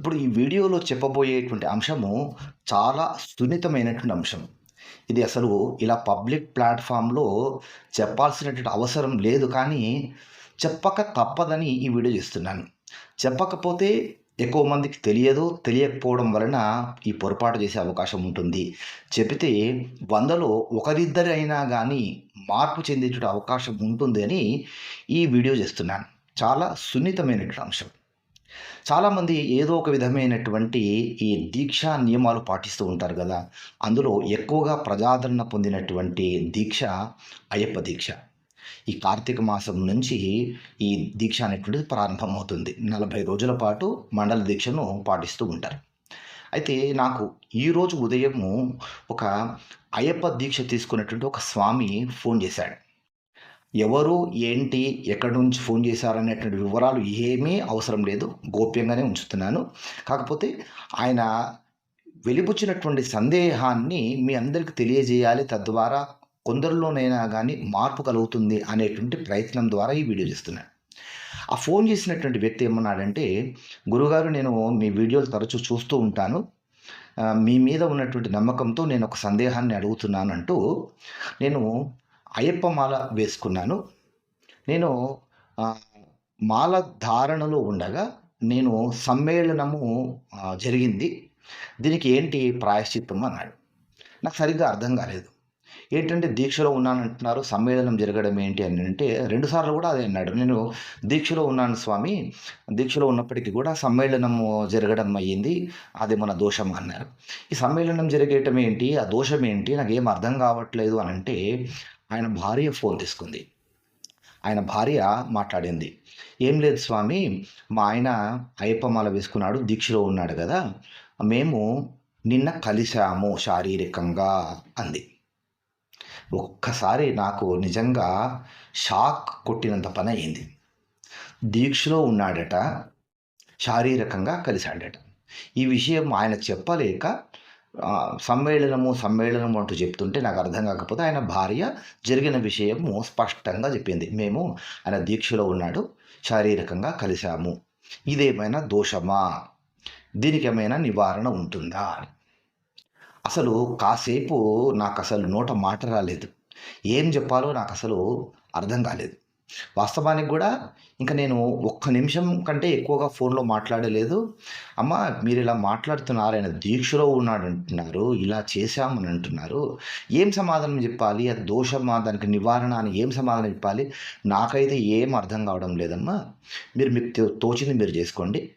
ఇప్పుడు ఈ వీడియోలో చెప్పబోయేటువంటి అంశము చాలా సున్నితమైనటువంటి అంశం. ఇది అసలు ఇలా పబ్లిక్ ప్లాట్ఫామ్లో చెప్పాల్సినటువంటి అవసరం లేదు. కానీ చెప్పక తప్పదని ఈ వీడియో చేస్తున్నాను. చెప్పకపోతే ఎక్కువ మందికి తెలియదు. తెలియకపోవడం వలన ఈ పొరపాటు చేసే అవకాశం ఉంటుంది. చెబితే వందలో ఒకరిద్దరైనా కానీ మార్పు చెందేటువంటి అవకాశం ఉంటుంది అని ఈ వీడియో చేస్తున్నాను. చాలా సున్నితమైనటువంటి అంశం. చాలామంది ఏదో ఒక విధమైనటువంటి ఈ దీక్షా నియమాలు పాటిస్తూ ఉంటారు కదా అందులో ఎక్కువగా ప్రజాదరణ పొందినటువంటి దీక్ష అయ్యప్ప దీక్ష. ఈ కార్తీక మాసం నుంచి ఈ దీక్ష అనేటువంటిది ప్రారంభమవుతుంది. 40 రోజుల పాటు మండల దీక్షను పాటిస్తూ ఉంటారు. అయితే నాకు ఈరోజు ఉదయము ఒక అయ్యప్ప దీక్ష తీసుకున్నటువంటి ఒక స్వామి ఫోన్ చేశాడు. ఎవరు, ఏంటి, ఎక్కడి నుంచి ఫోన్ చేశారనేటువంటి వివరాలు ఏమీ అవసరం లేదు. గోప్యంగానే ఉంచుతున్నాను. కాకపోతే ఆయన వెలిబుచ్చినటువంటి సందేహాన్ని మీ అందరికీ తెలియజేయాలి. తద్వారా కొందరిలోనైనా కానీ మార్పు కలుగుతుంది అనేటువంటి ప్రయత్నం ద్వారా ఈ వీడియో చేస్తున్నాను. ఆ ఫోన్ చేసినటువంటి వ్యక్తి ఏమన్నాడంటే, గురుగారు నేను మీ వీడియోలు తరచూ చూస్తూ ఉంటాను. మీ మీద ఉన్నటువంటి నమ్మకంతో నేను ఒక సందేహాన్ని అడుగుతున్నానంటూ నేను అయ్యప్ప మాల వేసుకున్నాను. నేను మాల ధారణలో ఉండగా నేను సమ్మేళనము జరిగింది. దీనికి ఏంటి ప్రాయశ్చిత్తం" అన్నాడు. నాకు సరిగ్గా అర్థం కాలేదు. ఏంటంటే దీక్షలో ఉన్నానంటున్నారు. సమ్మేళనం జరగడం ఏంటి అని అంటే 2 సార్లు కూడా అదే అన్నాడు. నేను దీక్షలో ఉన్నాను స్వామి. దీక్షలో ఉన్నప్పటికీ కూడా సమ్మేళనము జరగడం అయ్యింది. మన దోషం అన్నారు. ఈ సమ్మేళనం జరిగేయటం ఏంటి? ఆ దోషం ఏంటి? ఏం అర్థం కావట్లేదు అని అంటే ఆయన భార్య ఫోన్ తీసుకుంది. ఆయన భార్య మాట్లాడింది. "ఏం లేదు స్వామి. మా ఆయన అయ్యప్పమాల వేసుకున్నాడు. దీక్షలో ఉన్నాడు కదా మేము నిన్న కలిశాము శారీరకంగా" అంది. ఒక్కసారి నాకు నిజంగా షాక్ కొట్టినంత పని అయింది దీక్షలో ఉన్నాడట. శారీరకంగా కలిశాడట ఈ విషయం ఆయన చెప్పలేక సమ్మేళనము, సమ్మేళనము అంటూ చెప్తుంటే నాకు అర్థం కాకపోతే ఆయన భార్య జరిగిన విషయము స్పష్టంగా చెప్పింది. "మేము ఆయన దీక్షలో ఉన్నాడు. శారీరకంగా కలిశాము ఇదేమైనా దోషమా? దీనికి ఏమైనా నివారణ ఉంటుందా?" అని. అసలు కాసేపు నాకు అసలు నోట మాట రాలేదు. ఏం చెప్పాలో నాకు అసలు అర్థం కాలేదు. వాస్తవానికి కూడా ఇంకా నేను ఒక్క నిమిషం కంటే ఎక్కువగా ఫోన్‌లో మాట్లాడలేదు. "అమ్మ ఇలా మాట్లాడుతున్నారు. ఆయన దీక్షలో ఉన్నాడంటున్నారు. ఇలా చేశామని అంటున్నారు. ఏం సమాధానం చెప్పాలి? అది దోషమా? దానికి నివారణ అని ఏం సమాధానం చెప్పాలి? నాకైతే ఏం అర్థం కావడం లేదమ్మా. మీరు మీకు తో తోచింది మీరు చేసుకోండి.